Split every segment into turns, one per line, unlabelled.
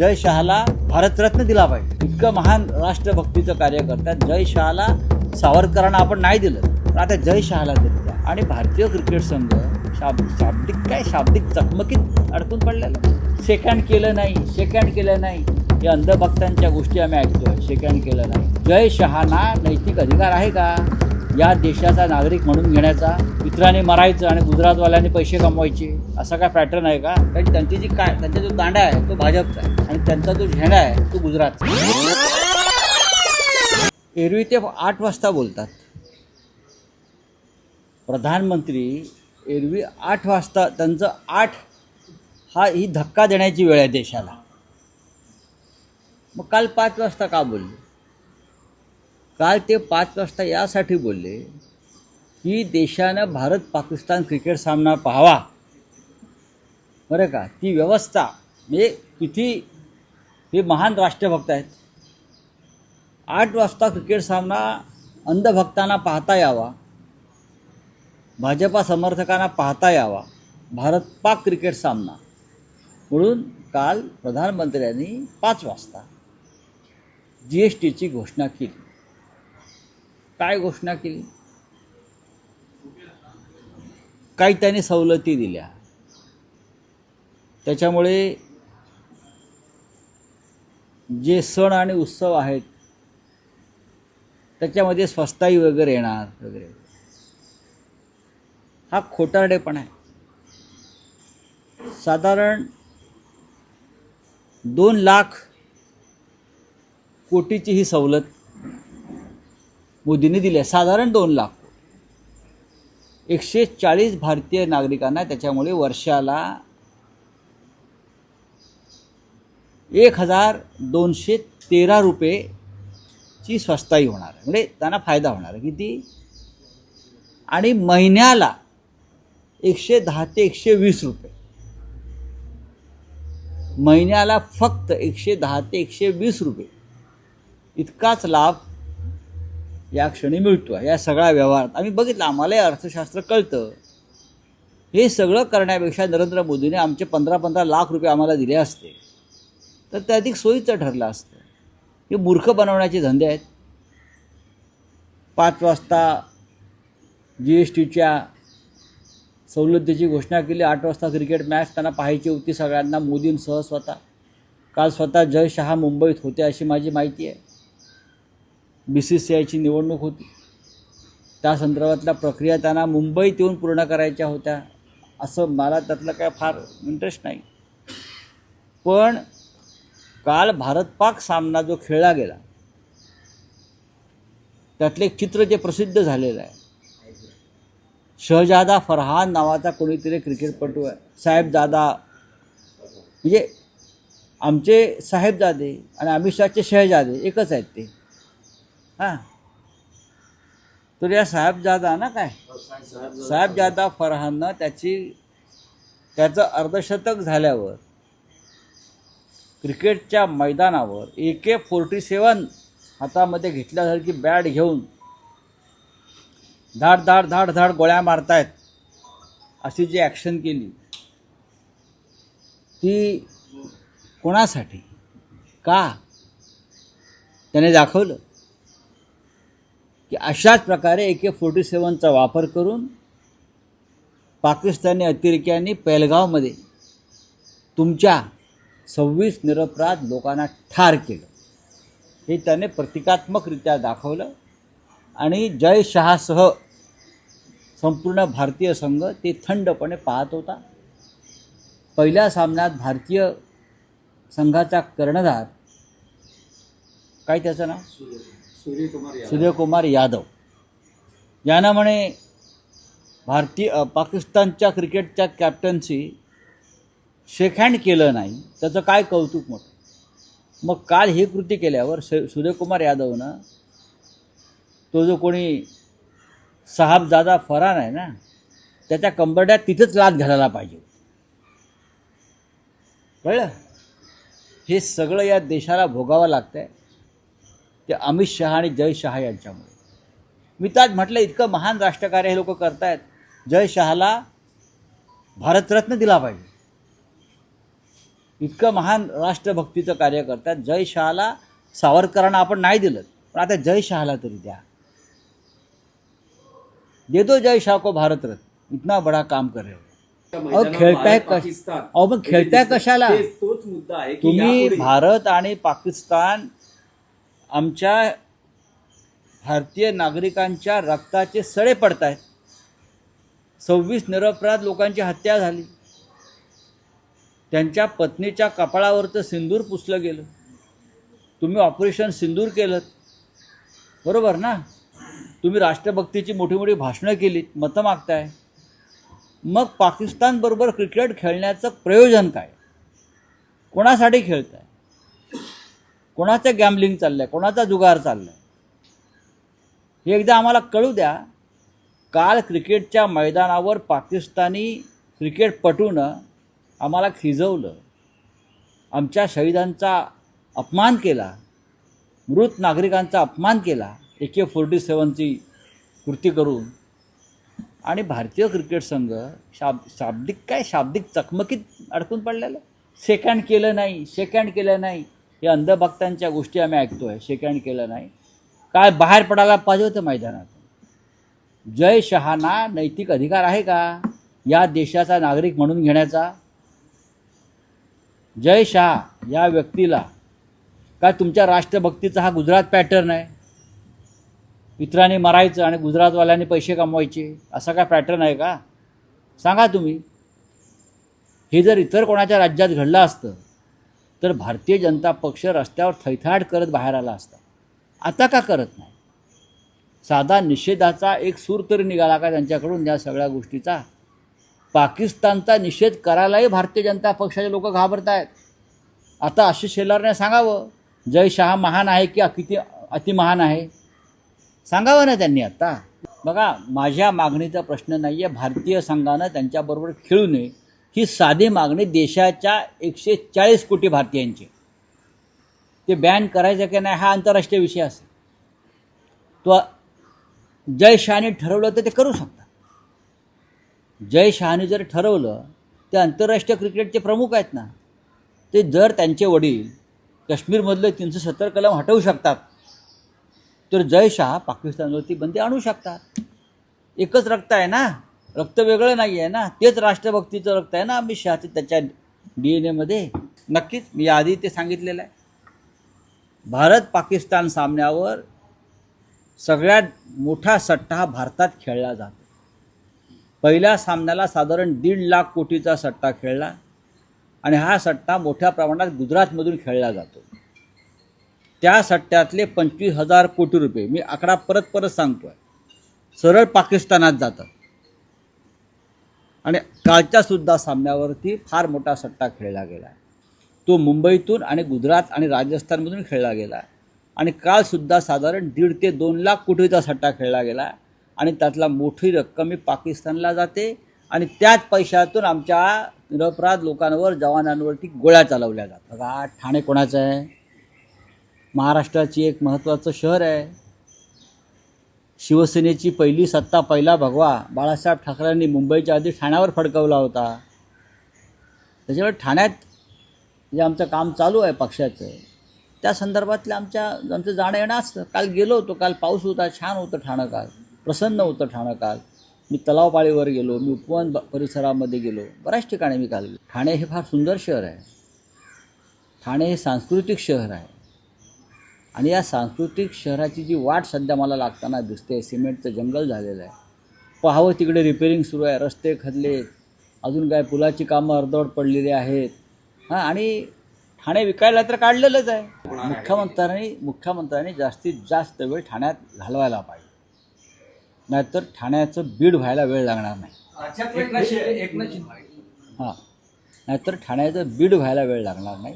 जय शहाला भारतरत्न दिला पाहिजे. इतकं महान राष्ट्रभक्तीचं कार्य करतात. जय शहाला सावरकरांना आपण नाही दिलं पण आता जय शहाला दिलं. आणि भारतीय क्रिकेट संघ शाब शाब्दिक काय शाब्दिक चकमकीत अडकून पडलेलं सेकंड केलं नाही सेकंड केलं नाही. या अंधभक्तांच्या गोष्टी आम्ही ऐकतोय. सेकंड केलं नाही. जय शहाना नैतिक अधिकार आहे का? या देशाचा नागरिक म्हणून घेण्याचा मित्रांनी मरायचं आणि गुजरातवाल्यांनी पैसे कमवायचे असा काय पॅटर्न आहे का? कारण त्यांची जी काय त्यांचा जो दांडा आहे तो भाजपचा आहे. आणि त्यांचा जो झेंडा आहे तो गुजरातचा एरवी ते आठ वाजता बोलतात. प्रधानमंत्री एरवी आठ वाजता त्यांचं आठ हा ही धक्का देण्याची वेळ आहे देशाला. मग काल पाच वाजता का बोलली? काल ते पाच वाजता यासाठी बोलले की देशानं भारत पाकिस्तान क्रिकेट सामना पाहावा. बरं का? ती व्यवस्था म्हणजे किती हे महान राष्ट्रभक्त आहेत. आठ वाजता क्रिकेट सामना अंधभक्तांना पाहता यावा. भाजपा समर्थकांना पाहता यावा. भारत पाक क्रिकेट सामना. म्हणून काल प्रधानमंत्र्यांनी पाच वाजता जी एस टीची घोषणा केली. काय घोषणा केली? काही त्यांनी सवलती दिल्या. त्याच्यामुळे जे सण आणि उत्सव आहेत त्याच्यामध्ये स्वस्ताई वगैरे येणार वगैरे. हा खोटारडेपणा आहे. साधारण दोन लाख कोटीची ही सवलत मोदींनी दिले. साधारण दोन लाख. एकशे चाळीस भारतीय नागरिकांना त्याच्यामुळे वर्षाला एक हजार दोनशे तेरा रुपयेची स्वस्ताई होणार आहे. म्हणजे त्यांना फायदा होणार आहे. किती? आणि महिन्याला एकशे दहा ते एकशे वीस रुपये. महिन्याला फक्त एकशे दहा ते एकशे वीस रुपये. इतकाच लाभ या क्षणी मिळतो आहे या सगळ्या व्यवहारात. आम्ही बघितलं आम्हालाही अर्थशास्त्र कळतं. हे सगळं करण्यापेक्षा नरेंद्र मोदीने आमचे पंधरा पंधरा लाख रुपये आम्हाला दिले असते. तर ते अधिक सोयीचं ठरलं असतं. हे मूर्ख बनवण्याचे धंदे आहेत. पाच वाजता जी एस टीच्या सवलतीची घोषणा केली आठ वाजता क्रिकेट मॅच त्यांना पाहायची होती सगळ्यांना. मोदींसह स्वतः काल स्वतः जय शहा मुंबईत होते अशी माझी माहिती आहे. बी सी सी आयची निवडणूक होती. त्या संदर्भातल्या प्रक्रिया त्यांना मुंबईत येऊन पूर्ण करायच्या होत्या असं मला त्यातलं काय फार इंटरेस्ट नाही. पण काल भारत पाक सामना जो खेळला गेला त्यातलं एक चित्र जे प्रसिद्ध झालेलं आहे. शहजादा फरहान नावाचा कोणीतरी क्रिकेटपटू आहे. साहेबजादा म्हणजे आमचे साहेबजादे आणि अमित शहाचे शहजादे एकच आहेत ते. हां. तर या साहेबजादा ना काय? साहेबजादा फरहाननं त्याची त्याचं अर्धशतक झाल्यावर क्रिकेटच्या मैदानावर ए के फोर्टी सेवन हातामध्ये घेतल्यासारखी बॅट घेऊन धाड धाड धाड धाड गोळ्या मारतायत. अशी जी ॲक्शन केली. ती कोणासाठी? का? त्याने दाखवलं? की अशाच प्रकारे ए के फोर्टी सेवनचा वापर करून पाकिस्तानी अतिरेक्यांनी पैलगावमध्ये तुमच्या सव्वीस निरपराध लोकांना ठार केलं. हे त्याने प्रतिकात्मकरित्या दाखवलं आणि जय शहासह संपूर्ण भारतीय संघ ते थंडपणे पाहत होता. पहिल्या सामन्यात भारतीय संघाचा कर्णधार काय त्याचं नाव? सूर्यकुमार यादव. यानं म्हणे भारतीय पाकिस्तानच्या क्रिकेटच्या कॅप्टन्सी शेक हँड केलं नाही. त्याचं काय कौतुक मोठं? मग काल ही कृती केल्यावर सूर्यकुमार यादवनं तो जो कोणी साहबजादा फरार आहे ना त्याच्या कंबरड्यात तिथंच लाद घालायला पाहिजे कळलं? हे सगळं या देशाला भोगावं लागतंय. ते अमित शहा आणि जय शहा यांच्यामुळे. मी तर म्हटलं इतकं महान राष्ट्रकार्य हे लोक करतायत. जय शहाला भारतरत्न दिला पाहिजे. इतकं महान राष्ट्रभक्तीचं कार्य करतात. जय शहाला सावरकरांना आपण नाही दिलं पण आता जय शहाला तरी द्या. दे दो जय शाह को भारत रत्न इतना बड़ा काम कर रहे हो. अहो खेळताय कश अहो मग खेळताय कशाला?
तेच- मुद्दा आहे
तुम्ही भारत आणि पाकिस्तान आमच्या भारतीय नागरिकांच्या रक्ताचे सडे पडत आहेत सव्वीस निरपराध लोकांची हत्या झाली. त्यांच्या पत्नीच्या कपाळावरचं सिंदूर पुसलं गेलं. तुम्ही ऑपरेशन सिंदूर केलं. बरोबर ना? तुम्ही राष्ट्रभक्तीची मोठी मोठी भाषणं केलीत मतं मागताय. मग पाकिस्तानबरोबर क्रिकेट खेळण्याचं प्रयोजन काय? कोणासाठी खेळताय? कोणाचं गॅमलिंग आहे कोणाचा जुगार चाललाय? हे एकदा आम्हाला कळू द्या. काल क्रिकेटच्या मैदानावर पाकिस्तानी क्रिकेटपटूनं आम्हाला खिजवलं. आमच्या शहीदांचा अपमान केला. मृत नागरिकांचा अपमान केला. ए के फोर्टी सेवनची कृती करून. आणि भारतीय क्रिकेट संघ शाब शाब्दिक काय? शाब्दिक चकमकीत अडकून पडलेलं? सेकंड केलं नाही. सेकंड केलं नाही. हे अंधभक्तांच्या गोष्टी आम्ही ऐकतोय सेकंड केलं नाही. काय बाहेर पडायला पाहिजे होतं मैदानात? जय शहाना नैतिक अधिकार आहे का? या देशाचा नागरिक म्हणून घेण्याचा? जय शहा या व्यक्तीला काय तुमच्या राष्ट्रभक्तीचा हा गुजरात पॅटर्न आहे? इतरांनी मरायचं आणि गुजरातवाल्यांनी पैसे कमवायचे असा काय पॅटर्न आहे का? सांगा तुम्ही. हे जर इतर कोणाच्या राज्यात घडलं असतं तर भारतीय जनता पक्ष रस्त्यावर थैथाट करत बाहेर आला असता. आता का करत नाही? साधा निषेधाचा एक सूर तरी निघाला का त्यांच्याकडून या सगळ्या गोष्टीचा? पाकिस्तानचा निषेध करायलाही भारतीय जनता पक्षाचे लोक घाबरत आहेत आता आशिष शेलारने सांगावं जय शहा महान आहे की किती अतिमहान आहे? सांगावं ना त्यांनी आता. बघा माझ्या मागणीचा प्रश्न नाही आहे भारतीय संघानं त्यांच्याबरोबर खेळू नये. ही साधी मागणी देशाच्या एकशे चाळीस कोटी भारतीयांची. ते बॅन करायचं की नाही हा आंतरराष्ट्रीय विषय असेल. तो जय शहाने ठरवलं तर ते करू शकतात. जय शहाने जर ठरवलं ते आंतरराष्ट्रीय क्रिकेटचे प्रमुख आहेत ना ते जर त्यांचे वडील काश्मीरमधलं तीनशे सत्तर कलम हटवू शकतात तर जय शहा पाकिस्तानवरती बंदी आणू शकतात. एकच रक्त आहे ना. रक्त वेगळं नाही आहे ना? तेच राष्ट्रभक्तीचं रक्त आहे ना अमित शहाचं त्याच्या डी एन एमध्ये नक्कीच मी आधी ते सांगितलेलं आहे. भारत पाकिस्तान सामन्यावर सगळ्यात मोठा सट्टा हा भारतात खेळला जातो. पहिल्या सामन्याला साधारण दीड लाख कोटीचा सट्टा खेळला आणि हा सट्टा मोठ्या प्रमाणात गुजरातमधून खेळला जातो. त्या सट्ट्यातले पंचवीस हजार कोटी रुपये मी आकडा परत परत सांगतो आहे सरळ पाकिस्तानात जातात. आणि कालच्या सुद्धा सामन्यावरती फार मोठा सट्टा खेळला गेला तो मुंबईतून आणि गुजरात आणि राजस्थानमधून खेळला गेला आणि कालसुद्धा साधारण दीड ते दोन लाख कोटीचा सट्टा खेळला गेला आणि त्यातला मोठी रक्कम ही पाकिस्तानला जाते आणि त्याच पैशातून आमच्या निरपराध लोकांवर जवानांवरती गोळ्या चालवल्या जातात. बघा ठाणे कोणाचं आहे? महाराष्ट्राची एक महत्त्वाचं शहर आहे. शिवसेनेची पहिली सत्ता पहिला भगवा बाळासाहेब ठाकरेंनी मुंबईच्या आधी ठाण्यावर फडकवला होता. त्याच्यामुळे ठाण्यात जे आमचं काम चालू आहे पक्षाचं त्या संदर्भातलं आमच्या आमचं जाणं येणं असतं. काल गेलो होतो काल पाऊस होता छान होतं ठाणं काल प्रसन्न होतं ठाणं काल मी तलावपाळीवर गेलो मी उपवन परिसरामध्ये गेलो बऱ्याच ठिकाणी मी काल गेलो. ठाणे हे फार सुंदर शहर आहे. ठाणे हे सांस्कृतिक शहर आहे. आणि या सांस्कृतिक शहराची जी वाट सध्या मला लागताना दिसते सिमेंटचं जंगल झालेलं आहे. पाहावं तिकडे रिपेरिंग सुरू आहे रस्ते खदले अजून काय पुलाची कामं अर्धवट पडलेली आहेत. हां आणि ठाणे विकायला तर काढलेलंच आहे. मुख्यमंत्र्यांनी मुख्यमंत्र्यांनी जास्तीत जास्त वेळ ठाण्यात घालवायला पाहिजे. नाहीतर ठाण्याचं बीड व्हायला वेळ लागणार नाही. हां नाहीतर ठाण्याचं बीड व्हायला वेळ लागणार नाही.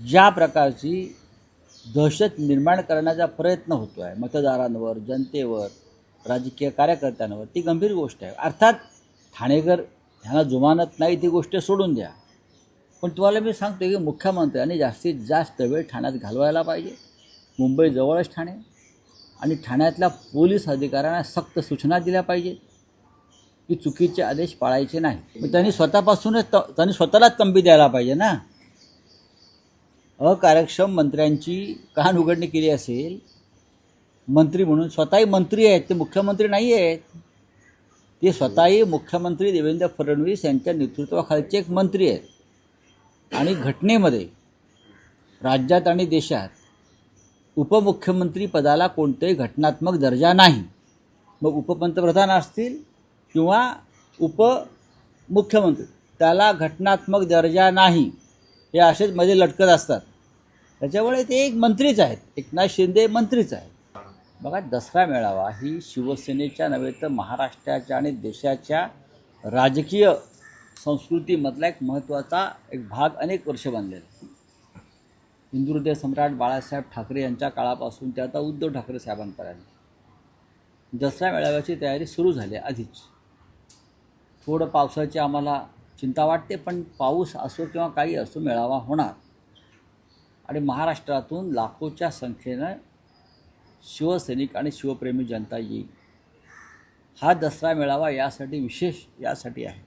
ज्या प्रकारची दहशत निर्माण करण्याचा प्रयत्न होतो आहे मतदारांवर जनतेवर राजकीय कार्यकर्त्यांवर. ती गंभीर गोष्ट आहे. अर्थात ठाणेकर ह्यांना जुमानत नाही ती गोष्ट सोडून द्या. पण तुम्हाला मी सांगतो की मुख्यमंत्र्यांनी जास्तीत जास्त वेळ ठाण्यात घालवायला पाहिजे. मुंबई जवळच ठाणे. आणि ठाण्यातल्या पोलीस अधिकाऱ्यांना सक्त सूचना दिल्या पाहिजेत. की चुकीचे आदेश पाळायचे नाही मग त्यांनी स्वतःपासूनच त त्यांनी स्वतःलाच तंबी द्यायला पाहिजे ना? अकार्यक्षम मंत्र्यांची कान उघडणी केली असेल मंत्री म्हणून स्वतःही मंत्री आहेत ते मुख्यमंत्री नाही आहेत. ते स्वतःही मुख्यमंत्री देवेंद्र फडणवीस यांच्या नेतृत्वाखालचे एक मंत्री आहेत. आणि घटनेमध्ये राज्यात आणि देशात उपमुख्यमंत्री पदाला कोणतेही घटनात्मक दर्जा नाही. मग उपपंतप्रधान असतील किंवा उपमुख्यमंत्री त्याला घटनात्मक दर्जा नाही. हे असेच मध्ये लटकत असतात. त्याच्यामुळे ते एक मंत्रीच आहेत. एकनाथ शिंदे मंत्रीच आहेत. बघा दसरा मेळावा ही शिवसेनेच्या नव्हे तर महाराष्ट्राच्या आणि देशाच्या राजकीय संस्कृतीमधला एक महत्त्वाचा एक भाग अनेक वर्ष बनलेला आहे. सम्राट बाळासाहेब ठाकरे यांच्या काळापासून ते आता उद्धव ठाकरे साहेबांपर्यंत. दसरा मेळाव्याची तयारी सुरू झाली आहे आधीच. थोडं पावसाची आम्हाला चिंता वाटते पण पाऊस असो किंवा काही असो मेळावा होणार. आणि महाराष्ट्रातून लाखोच्या संख्येनं शिवसैनिक आणि शिवप्रेमी जनता येईल. हा दसरा मेळावा यासाठी विशेष यासाठी आहे.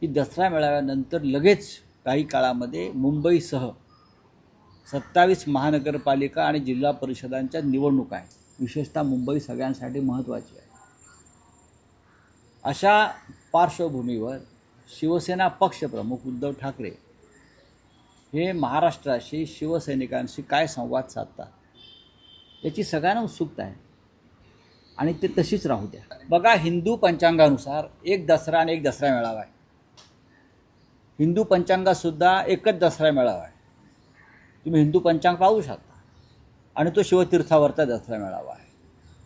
की दसरा मेळाव्यानंतर लगेच काही काळामध्ये मुंबईसह सत्तावीस महानगरपालिका आणि जिल्हा परिषदांच्या निवडणुका आहेत. विशेषतः मुंबई सगळ्यांसाठी महत्त्वाची आहे. अशा पार्श्वभूमीवर शिवसेना पक्षप्रमुख उद्धव ठाकरे हे महाराष्ट्राशी शिवसैनिकांशी काय संवाद साधतात याची सगळ्यांना उत्सुकता आहे. आणि ते तशीच राहू द्या. बघा हिंदू पंचांगानुसार एक दसरा आणि एक दसरा मेळावा आहे. हिंदू पंचांगातसुद्धा एकच दसरा मेळावा आहे. तुम्ही हिंदू पंचांग पाहू शकता. आणि तो शिवतीर्थावरचा दसरा मेळावा आहे.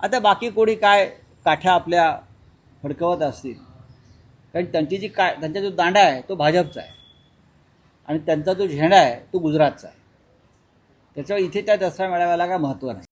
आता बाकी कोणी काय काठ्या आपल्या फडकवत असतील? कारण त्यांची जी काय त्यांचा जो दांडा आहे तो भाजपचा आहे. आणि त्यांचा जो झेंडा आहे तो गुजरातचा आहे. त्याच्यामुळे इथे त्या दसरा मेळाव्याला काय महत्त्व नाही.